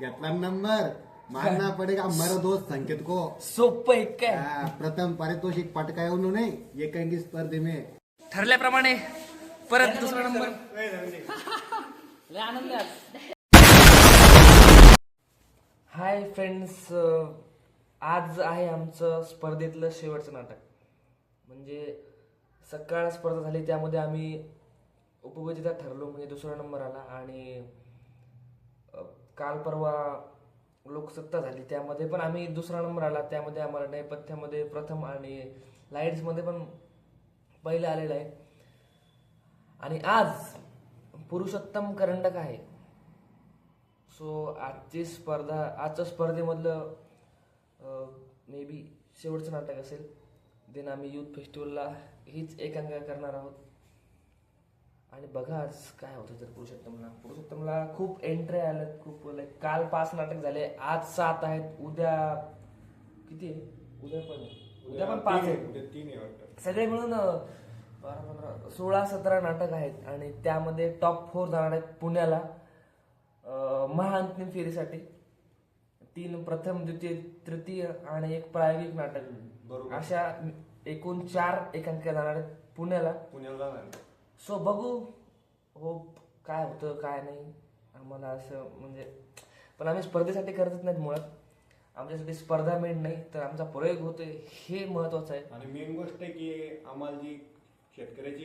घेतला नंबर. मानना पडेगा मर दोस्त संकेत को. सोपं आहे काय? हा, प्रथम पारितोषिक पटकाय उन्होंने एकांगी स्पर्धे में. ठरल्याप्रमाणे परत दुसरा नंबर. लय आनंद आहे आज. हाय फ्रेंड्स आज आहे आमचं स्पर्धेतलं शेवटचं नाटक. म्हणजे सकाळ स्पर्धा झाली त्यामध्ये आम्ही उपविजेता ठरलो म्हणजे दुसरा नंबर आला आणि काल परवा लोकसत्ता झाली त्यामध्ये पण आम्ही दुसरा नंबर आला. त्यामध्ये आम्हाला नैपथ्यामध्ये प्रथम आणि लाईट्समध्ये पण पहिलं आलेलं आहे. आणि आज पुरुषोत्तम करंडक आहे. सो आजची स्पर्धा आजच्या स्पर्धेमधलं मे बी शेवटचं नाटक असेल. देन आम्ही यूथ फेस्टिवलला हीच एकांकिका करणार आहोत. आणि बघा आज काय होतं तर पुरुषोत्तमला पुरुषोत्तमला खूप एंट्री आल्यात खूप लाईक काल पाच नाटक झाले आज सात आहेत. उद्या किती आहे? उद्या पण आहे. उद्या पण पाच आहेत. सगळे मिळून बारा पंधरा सोळा सतरा नाटक आहेत. आणि त्यामध्ये टॉप फोर जाणार आहेत पुण्याला महाअंतिम फेरीसाठी. तीन प्रथम द्वितीय तृतीय आणि एक प्रायोगिक नाटक. अशा एकूण चार एकांकिका जाणार आहेत पुण्याला. पुण्याला सो बघू हो काय होतं काय नाही. आम्हाला असं म्हणजे पण आम्ही स्पर्धेसाठी करतच नाहीत मुळात. आमच्यासाठी स्पर्धा मेन नाही तर आमचा प्रयोग होतोय हे महत्वाचं आहे. आणि मेन गोष्ट आहे की आम्हाला जी शेतकऱ्याची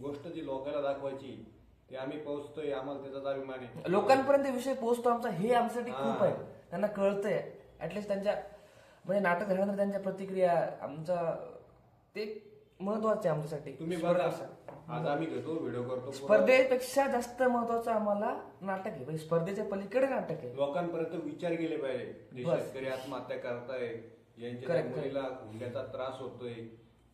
गोष्ट जी लोकांना दाखवायची ती आम्ही पोहोचतोय आम्हाला त्याचाच अभिमान आहे लोकांपर्यंत विषय पोहोचतो आमचा हे आमच्यासाठी. खूप आहे. त्यांना कळतंय. ऍटलिस्ट त्यांच्या म्हणजे नाटक झाल्यानंतर त्यांच्या प्रतिक्रिया आमचा ते महत्त्वाचे आहे आमच्यासाठी. तुम्ही बघा. आज आम्ही घेतो व्हिडिओ करतो स्पर्धेपेक्षा जास्त महत्वाचं आम्हाला नाटक आहे. म्हणजे स्पर्धेच्या पलीकडे नाटक आहे. लोकांपर्यंत विचार गेले पाहिजे. जे बस. शेतकरी आत्महत्या करताय यांच्या Correct, मुलीला हुंड्याचा त्रास होतोय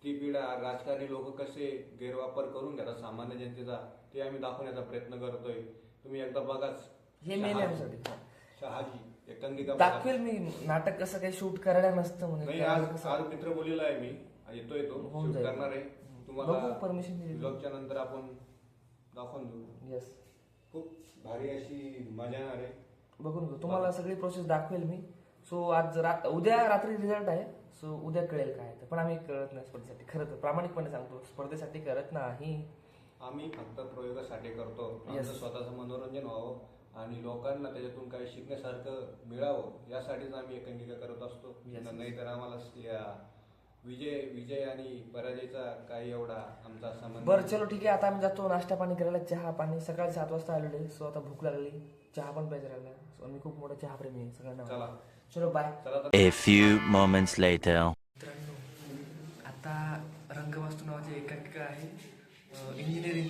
ती पिढा राजकारणी लोक कसे गैरवापर करून घेतात सामान्य जनतेचा ते आम्ही दाखवण्याचा प्रयत्न करतोय. तुम्ही एकदा बघाच. हे मेन आहे आमच्यासाठी शहाजी एकांकिका बघा. दाखवेल मी. नाटक कसं काही शूट करायला नसतं नाही म्हणजे आज आज मित्र बोलीला आहे मी. येतोय तो. होऊन शूट जाईल. करणार आहे. बघू, तुम्हाला दिली. ब्लॉगच्या नंतर आपण दाखवून देऊ. येस खूप भारी अशी मजा येणार आहे. बघून घेऊ. तुम्हाला सगळी प्रोसेस दाखवेल मी. सो आज रा- उद्या रात्री रिझल्ट आहे. सो उद्या कळेल काय आहे ते. पण आम्ही करत नाही स्पर्धेसाठी. खरं तर प्रामाणिकपणे सांगतो. स्पर्धेसाठी करत नाही. आम्ही फक्त प्रयोगासाठी करतो. Yes. स्वतःचं मनोरंजन व्हावं आणि लोकांना त्याच्यातून काही शिकण्यासारखं मिळावं यासाठीच आम्ही एकांकिका करत असतो. Yes. नाहीतर आम्हाला या विजय विजय आणि पराजयचा काही एवढा आमचा संबंध बरं चलो ठीक आहे. आता आम्ही जातो नाश्ता पाणी करायला. चहा पाणी. सकाळी सात वाजता आलेले सो आता भूक लागली. चहा पण प्यायचा लागला. सो मी खूप मोठा चहा प्रेमी आहे. सगळ्यांना चला. चलो bye. A few moments later. मित्रांनो आता रंगवास्तू नावाची एकांकिका आहे. इंजिनिअरिंग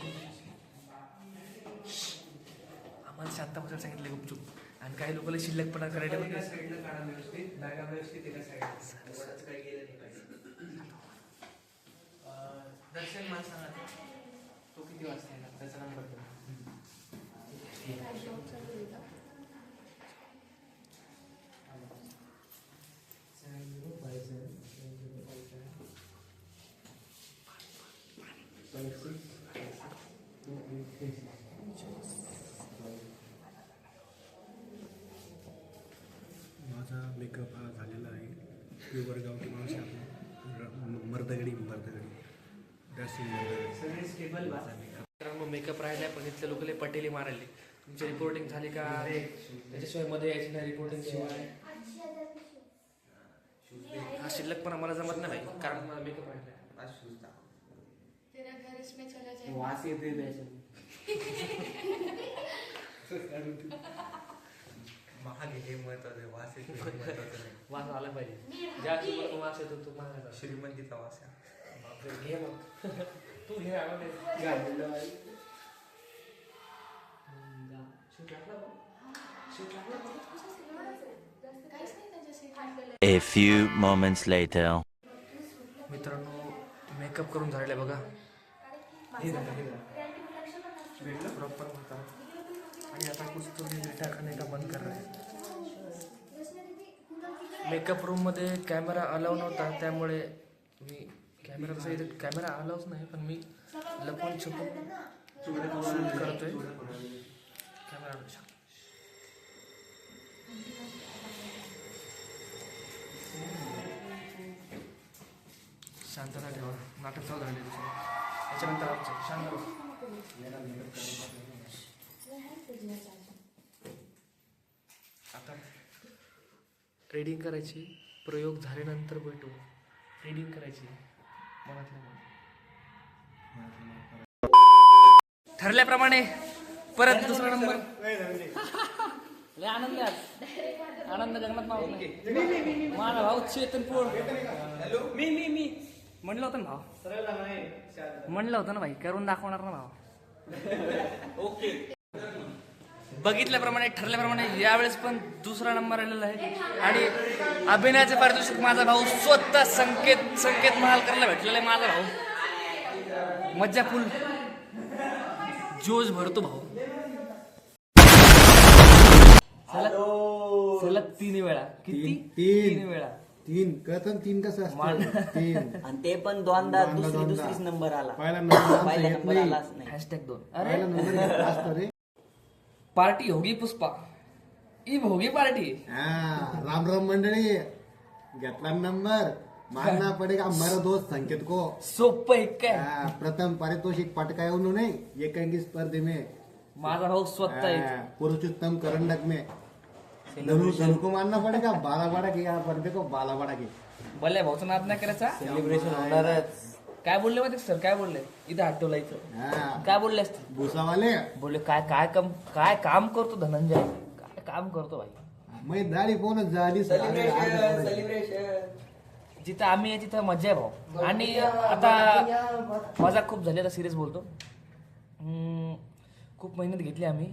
आम्हाला शांत बसायला सांगितले गुपचूप. आणि काही लोकांना शिल्लकपणा करायला दर्शन मला सांगा. तो किती वाजता येणार? त्याचा नंबर माझा मेकअप हा झालेला आहे. प्युअर गावठी माणूस आपण मर्दगडी मर्दगडी. मित्रांनो मेकअप राहिलाय पण इथले लोक पटेली मारायले. तुमची रिपोर्टिंग झाली का? त्याच्याशिवायमध्ये यायची नाही रिपोर्टिंग शिवाय. हा शिल्लक पण आम्हाला जमत नाही भाई कारण मला मेकअप जाए वास येते महाग हे महत्वाचं वास येतो हे वास आला पाहिजे. ज्या तुम्हाला वास येतो तो मला श्रीमंतीचा वास आहे. बापरे, घे मग तू घे गाडलेलं आहे. हम्म, जा. शूट लागला बघ. शूट लागला नाही A few moments later. मित्रांनो मेकअप करून झालेला आहे बघा प्रॉपर होता आणि आता कुछ बेटा खाने का मन कर रहा है मेकअप रूममध्ये कॅमेरा अलाव नव्हता त्यामुळे मी कॅमेरा तसा इथे कॅमेरा आलाच नाही पण मी लपून छपून करतोय. कॅमेरा आणू शांतता ठेवा. नाटक चालू झाले त्याच्यानंतर आमचं. शांत आता रेडिंग करायची. प्रयोग झाल्यानंतर भेटू. रेडिंग करायची. ठरल्याप्रमाणे परत दुसरा नंबर. लय आनंद आज. आनंद जगन्नाथ भाऊ माझा भाऊ चेतन पोळ. मी मी मी. म्हणलं होतं ना भाऊ. म्हणलं होतं ना भाई करून दाखवणार ना भाऊ. ओके. बघितल्याप्रमाणे ठरल्याप्रमाणे यावेळेस पण दुसरा नंबर आलेला आहे. आणि अभिनयाचे पारितोषिक माझा भाऊ स्वतः संकेत संकेत महालकरला भेटलेला आहे माझा भाऊ. मज्जा फुल. जोश भरतो भाऊ. सलग सलग तीन वेळा. किती? तीन- वेळा. तीन. कळतं तीन कसं. असतं? तीन. आणि ते पण दोनदा दुसरी. दुसरीच नंबर आला. पहिला नंबर नंबर नाही. आलाच नाही. हॅशटॅग दोन. पहिला अरे. नंबर असतो रे. पार्टी होगी पुष्पा। ई होगी पार्टी। हा राम राम मंडळी घेतला नंबर मानना पडेगा हमारा दोस्त संकेत को. सोप काय हाँ, प्रथम पारितोषिक पटकाया उन्होंने एकांकी स्पर्धे में. माझा भाऊ स्वतः आहे हाँ, पुरुषोत्तम करंडक में. धनु धनु को मानना पड़ेगा बाला बड़ा के? यहाँ पर देखो बाला बड़ा के भले भाऊचा नाद नाही करायचा. सेलिब्रेशन होणारच. काय बोलले माहिती सर काय बोलले? इथं हात ठेवला इथं. हाँ, काय बोलले असते भूसा वाले बोलले काय काय काम काय काम करतो धनंजय? काय काम करतो भाई? मैं दाढी पाहून झाली जिथं आम्ही आहे तिथं मजा आहे भाऊ. आणि आता मजा खूप झाली आता सिरियस बोलतो. हम्म, खूप मेहनत घेतली आम्ही.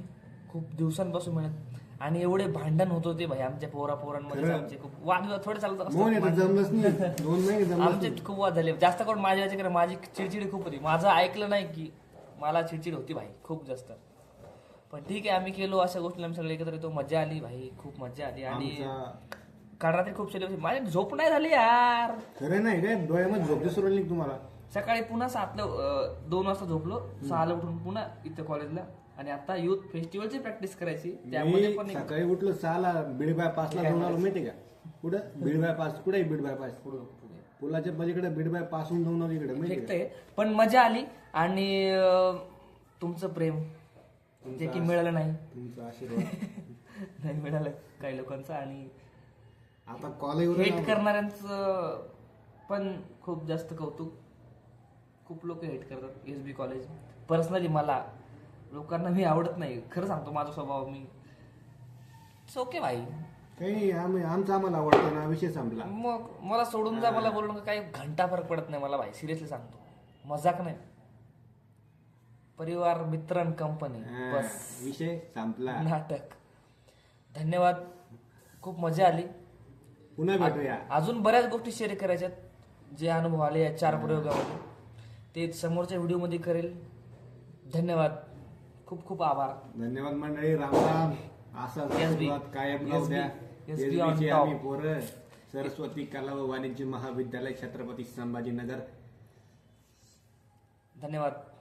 खूप दिवसांपासून मेहनत आणि एवढे भांडण होत होते भाई आमच्या पोरा पोरांमध्ये. आमचे खूप वाद थोडे चालत आमचे खूप वाद झाले. जास्त करून माझ्या याच्या माझी चिडचिडी खूप होती. माझं ऐकलं नाही की मला चिडचिड होती भाई खूप जास्त. पण ठीक आहे आम्ही केलो अशा गोष्टी आम्ही सगळे एकत्र येतो. मजा आली भाई खूप मजा आली. आणि काल रात्री खूप सेलिब्रेशन माझी झोप नाही झाली यार. खरं नाही काय? डोळ्यामध्ये झोपते सुरू तुम्हाला. सकाळी पुन्हा सातला दोन वाजता झोपलो. सहाला उठून पुन्हा इथं कॉलेजला आणि आता युथ फेस्टिवलची प्रॅक्टिस करायची. त्यामध्ये मी पण एक- सकाळी उठलो सहाला बीड बायपासला जाऊन आलो माहिती का? कुठं? बीड बायपास कुठे बीड बायपास पुलाच्या पलीकडे बीड बायपासून जाऊन आलो इकडे माहिती का? पण मजा आली. आणि अं, तुमचं प्रेम जे की मिळालं नाही. तुमचा आशीर्वाद. नाही मिळालं काही लोकांचं आणि आता कॉलेजवर हेट करणाऱ्यांचं पण खूप जास्त कौतुक. खूप लोक हेट करतात एस बी कॉलेज पर्सनली मला लोकांना मी आवडत नाही. खरं सांगतो माझा स्वभाव मी ओके भाई. काही आम्ही आमचा आम्हाला आवडतो ना विषय संपला. मग मला सोडून जा मला बोलून काही घंटा फरक पडत नाही मला भाई. सिरियसली सांगतो. मजाक नाही. परिवार मित्र कंपनी हा, बस. विषय संपला. नाटक. धन्यवाद. खूप मजा आली. पुन्हा भेटूया. अजून बऱ्याच गोष्टी शेअर करायच्यात जे अनुभव आले या चार प्रयोगामध्ये. ते समोरच्या व्हिडिओमध्ये करेल. धन्यवाद. खूप खूप आभार. धन्यवाद मंडळी. राम राम. असा कायम राहू द्या. आम्ही पोरं. सरस्वती कला व वाणिज्य महाविद्यालय छत्रपती संभाजीनगर. धन्यवाद.